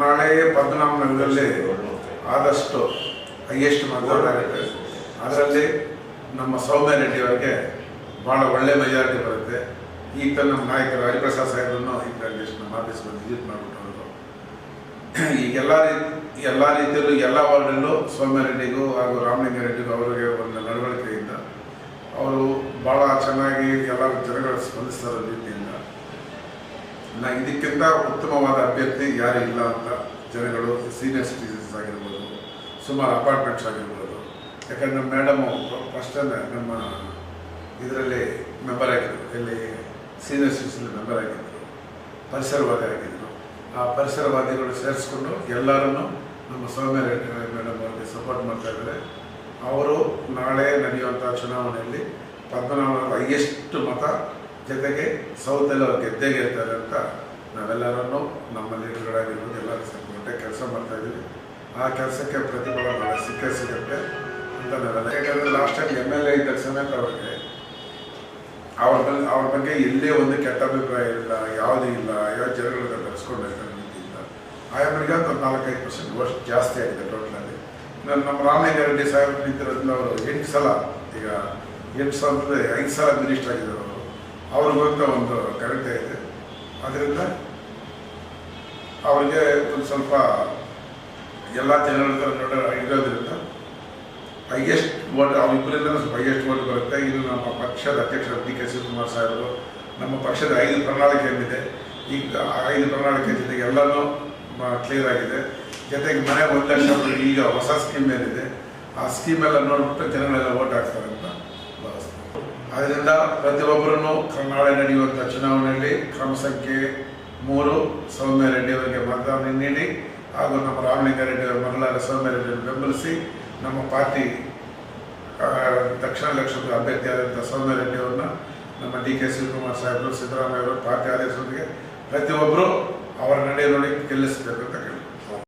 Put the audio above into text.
ನಾಳೆ ಪದ್ಮನಾಭನಗರದಲ್ಲಿ ಆದಷ್ಟು ಹೈಯೆಸ್ಟ್ ಮತದಾನ ಆಗುತ್ತೆ. ಅದರಲ್ಲಿ ನಮ್ಮ ಸೌಮ್ಯ ರೆಡ್ಡಿ ಅವರಿಗೆ ಭಾಳ ಒಳ್ಳೆ ಮೆಜಾರಿಟಿ ಬರುತ್ತೆ. ಈಗ ನಮ್ಮ ನಾಯಕರು ಹರಿಪ್ರಸಾದ್ ಸಾಹೇಬರನ್ನು ಜಸ್ಟ್ ನಮ್ಮ ಆಫೀಸ್ಗೆ ವಿಸಿಟ್ ಮಾಡಿಬಿಟ್ಟು ಈಗ ಎಲ್ಲ ರೀತಿ ಎಲ್ಲ ರೀತಿಯಲ್ಲೂ ಎಲ್ಲ ವಾರ್ಡಲ್ಲೂ ಸೌಮ್ಯ ರೆಡ್ಡಿಗೂ ಹಾಗೂ ರಾಮಲಿಂಗ ರೆಡ್ಡಿಗೂ ಅವರಿಗೆ ಒಂದು ನಡವಳಿಕೆಯಿಂದ ಅವರು ಭಾಳ ಚೆನ್ನಾಗಿ ಎಲ್ಲ ಜನಗಳು ಸ್ಪಂದಿಸ್ತಾರೆ ರೀತಿಯಿಂದ ನಾ ಇದಕ್ಕಿಂತ ಉತ್ತಮವಾದ ಅಭ್ಯರ್ಥಿ ಯಾರು ಇಲ್ಲ ಅಂತ ಜನಗಳು ಸೀನಿಯರ್ ಸಿಟಿಸನ್ಸ್ ಆಗಿರ್ಬೋದು, ಸುಮಾರು ಅಪಾರ್ಟ್ಮೆಂಟ್ಸ್ ಆಗಿರ್ಬೋದು. ಯಾಕಂದ್ರೆ ನಮ್ಮ ಮೇಡಮು ಫಸ್ಟ್ ನಮ್ಮ ಇದರಲ್ಲಿ ಮೆಂಬರ್ ಆಗಿದ್ದರು ಇಲ್ಲಿ ಸೀನಿಯರ್ ಸಿಟಿಸನ್ ಮೆಂಬರ್ ಆಗಿದ್ದರು ಪರಿಸರವಾದಿ ಆಗಿದ್ದರು ಆ ಪರಿಸರವಾದಿಗಳು ಸೇರಿಸ್ಕೊಂಡು ಎಲ್ಲರನ್ನು ನಮ್ಮ ಸೌಮ್ಯ ರೆಡ್ಡಿ ಮೇಡಮ್ ಅವರಿಗೆ ಸಪೋರ್ಟ್ ಮಾಡ್ತಾ ಇದ್ದಾರೆ. ಅವರು ನಾಳೆ ನಡೆಯುವಂಥ ಚುನಾವಣೆಯಲ್ಲಿ ಪದ್ಮನಾಭ ಹೈಯೆಸ್ಟ್ ಮತ ಜೊತೆಗೆ ಸೌತಲ್ಲಿ ಗೆದ್ದೇ ಗೆಲ್ತಾರೆ ಅಂತ ನಾವೆಲ್ಲರನ್ನು ನಮ್ಮ ಲೀಡರ್ಗಳಾಗಿರ್ಬೋದು, ಎಲ್ಲರೂ ಸೇರಿಕೊಂಡೆ ಕೆಲಸ ಮಾಡ್ತಾ ಇದ್ದೀವಿ. ಆ ಕೆಲಸಕ್ಕೆ ಪ್ರತಿಫಲ ನಾಳೆ ಸಿಕ್ಕೇ ಸಿಗುತ್ತೆ ಅಂತ ನಾವೆಲ್ಲ ಯಾಕಂದರೆ last time M L A ಇದ್ದ ಸಮೇತ ಅವ್ರಿಗೆ ಅವ್ರ ಬಗ್ಗೆ ಅವ್ರ ಬಗ್ಗೆ ಎಲ್ಲೇ ಒಂದು ಕೆಟ್ಟ ಅಭಿಪ್ರಾಯ ಇಲ್ಲ, ಯಾವುದೂ ಇಲ್ಲ ಯಾವ ಜನಗಳನ್ನ ಬೆಳೆಸ್ಕೊಂಡಿರ್ತಾರೆ ರೀತಿಯಿಂದ ಆಯಮ್ಮನಿಗೆ ಒಂದು ನಾಲ್ಕೈದು ಪರ್ಸೆಂಟ್ ವರ್ಷ ಜಾಸ್ತಿ ಆಗಿದೆ ಟೋಟಲಲ್ಲಿ ನಾನು ನಮ್ಮ ರಾಮಯ್ಯ ರೆಡ್ಡಿ ಸಾಹೇಬ್ ನಿಂತಿರೋದ್ರಿಂದ ಅವರು ಎಂಟು ಸಲ ಈಗ ಎಂಟು ಸಲ ಐದು ಸಲ ಮಿನಿಸ್ಟರ್ ಆಗಿದ್ದಾರೆ ಅವ್ರಿಗಂತ ಒಂದು ಕರೆಕ್ಟ್ ಇದೆ. ಅದರಿಂದ ಅವರಿಗೆ ಒಂದು ಸ್ವಲ್ಪ ಎಲ್ಲ ಜನಗಳ ನೋಡೋ ಇರೋದ್ರಿಂದ ಹೈಯೆಸ್ಟ್ ವೋಟ್ ಅವರಿಬ್ಬರಿಂದ ಸ್ವಲ್ಪ ಹೈಯೆಸ್ಟ್ ವೋಟ್ ಬರುತ್ತೆ. ಇದು ನಮ್ಮ ಪಕ್ಷದ ಅಧ್ಯಕ್ಷ ಡಿ ಕೆ ಶಿವಕುಮಾರ್ ಸಾಹೇಬರು, ನಮ್ಮ ಪಕ್ಷದ ಐದು ಪ್ರಣಾಳಿಕೆ ಏನಿದೆ, ಈಗ ಐದು ಪ್ರಣಾಳಿಕೆ ಜೊತೆಗೆ ಎಲ್ಲನೂ ಕ್ಲಿಯರ್ ಆಗಿದೆ. ಜೊತೆಗೆ ಮನೆ ಒಂದು ಲಕ್ಷ ಈಗ ಹೊಸ ಸ್ಕೀಮ್ ಏನಿದೆ, ಆ ಸ್ಕೀಮೆಲ್ಲ ನೋಡಿಬಿಟ್ಟು ಜನಗಳೆಲ್ಲ ವೋಟ್ ಹಾಕ್ತಾರೆ ಅಂತ ಭಾವಿಸ್ತೀನಿ. ಅದರಿಂದ ಪ್ರತಿಯೊಬ್ಬರನ್ನು ನಾಳೆ ನಡೆಯುವಂಥ ಚುನಾವಣೆಯಲ್ಲಿ ಕ್ರಮ ಸಂಖ್ಯೆ ಮೂರು ಸೌಮ್ಯ ರೆಡ್ಡಿ ಅವರಿಗೆ ಮತದಾನ ನೀಡಿ ಹಾಗೂ ನಮ್ಮ ರಾಮಲಿಂಗ ರೆಡ್ಡಿ ಅವರ ಮಗಳಾದ ಸೌಮ್ಯ ರೆಡ್ಡಿಯನ್ನು ಬೆಂಬಲಿಸಿ ನಮ್ಮ ಪಾರ್ಟಿ ದಕ್ಷಿಣ ಲಕ್ಷದ ಅಭ್ಯರ್ಥಿಯಾದಂಥ ಸೌಮ್ಯ ರೆಡ್ಡಿ ಅವ್ರನ್ನ ನಮ್ಮ ಡಿ ಕೆ ಶಿವಕುಮಾರ್ ಸಾಹೇಬರು ಸಿದ್ದರಾಮಯ್ಯ ಅವರು ಪಾರ್ಟಿ ಆದೇಶದೊಂದಿಗೆ ಪ್ರತಿಯೊಬ್ಬರು ಅವರ ನಡೆಯ ನೋಡಿ ಗೆಲ್ಲಿಸಬೇಕು ಅಂತ.